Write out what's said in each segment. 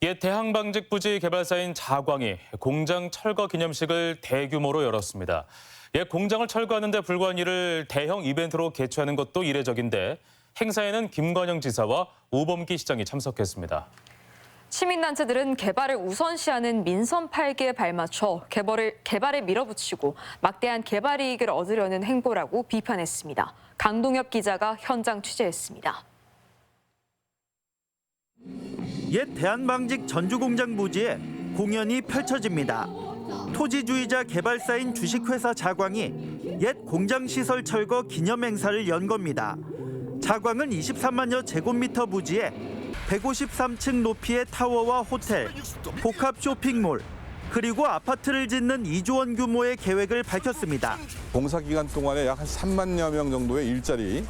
옛 대항방직 부지 개발사인 자광이 공장 철거 기념식을 대규모로 열었습니다. 옛 공장을 철거하는 데 불과한 일을 대형 이벤트로 개최하는 것도 이례적인데 행사에는 김관영 지사와 우범기 시장이 참석했습니다. 시민단체들은 개발을 우선시하는 민선 8기에 발맞춰 개발을, 개발에 밀어붙이고 막대한 개발 이익을 얻으려는 행보라고 비판했습니다. 강동엽 기자가 현장 취재했습니다. 옛 대한방직 전주공장 부지에 공연이 펼쳐집니다. 토지주의자 개발사인 주식회사 자광이 옛 공장 시설 철거 기념 행사를 연 겁니다. 자광은 23만여 제곱미터 부지에 153층 높이의 타워와 호텔, 복합 쇼핑몰, 그리고 아파트를 짓는 2조 원 규모의 계획을 밝혔습니다. 공사 기간 동안에 약 한 3만여 명 정도의 일자리,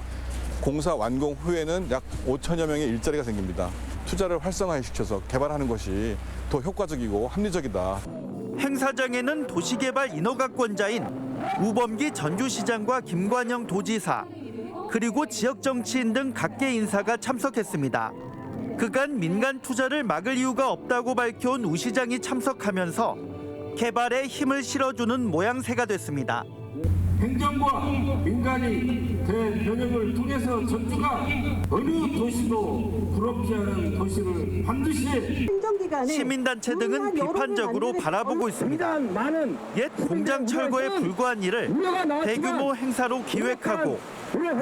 공사 완공 후에는 약 5천여 명의 일자리가 생깁니다. 투자를 활성화시켜서 개발하는 것이 더 효과적이고 합리적이다. 행사장에는 도시개발 인허가권자인 우범기 전주시장과 김관영 도지사 그리고 지역 정치인 등 각계 인사가 참석했습니다. 그간 민간 투자를 막을 이유가 없다고 밝혀온 우 시장이 참석하면서 개발에 힘을 실어주는 모양새가 됐습니다. 행정과 민간이 대변형을 통해서 전주가 어느 도시도 부럽지 않은 도시를 반드시 시민단체 등은 비판적으로 바라보고 있습니다. 옛 공장 철거에 불과한 일을 대규모 행사로 기획하고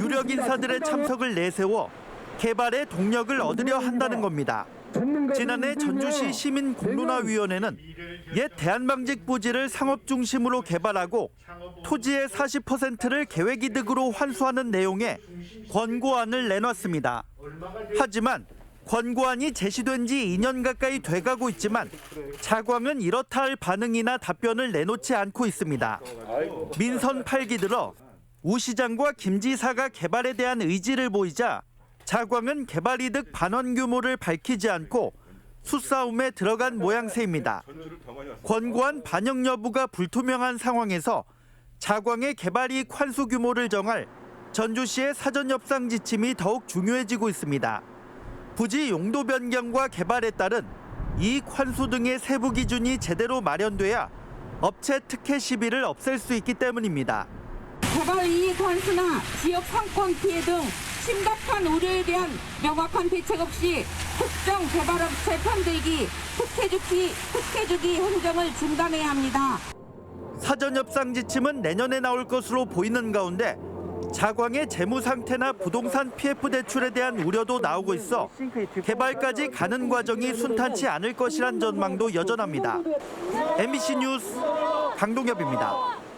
유력 인사들의 참석을 내세워 개발에 동력을 얻으려 한다는 겁니다. 지난해 전주시 시민공론화위원회는 옛 대한방직 부지를 상업 중심으로 개발하고 토지의 40%를 계획이득으로 환수하는 내용의 권고안을 내놨습니다. 하지만 권고안이 제시된 지 2년 가까이 돼가고 있지만 자광은 이렇다 할 반응이나 답변을 내놓지 않고 있습니다. 민선 8기 들어 우 시장과 김 지사가 개발에 대한 의지를 보이자 자광은 개발 이득 반원 규모를 밝히지 않고 수싸움에 들어간 모양새입니다. 권고안 반영 여부가 불투명한 상황에서 자광의 개발 이익 환수 규모를 정할 전주시의 사전 협상 지침이 더욱 중요해지고 있습니다. 부지 용도 변경과 개발에 따른 이익 환수 등의 세부 기준이 제대로 마련돼야 업체 특혜 시비를 없앨 수 있기 때문입니다. 개발 이익 환수나 지역 상권 피해 등 심각한 우려에 대한 명확한 대책 없이 특정 개발업체 편들기, 특혜주기, 특혜주기 행정을 중단해야 합니다. 사전 협상 지침은 내년에 나올 것으로 보이는 가운데 자광의 재무 상태나 부동산 PF 대출에 대한 우려도 나오고 있어 개발까지 가는 과정이 순탄치 않을 것이란 전망도 여전합니다. MBC 뉴스 강동엽입니다.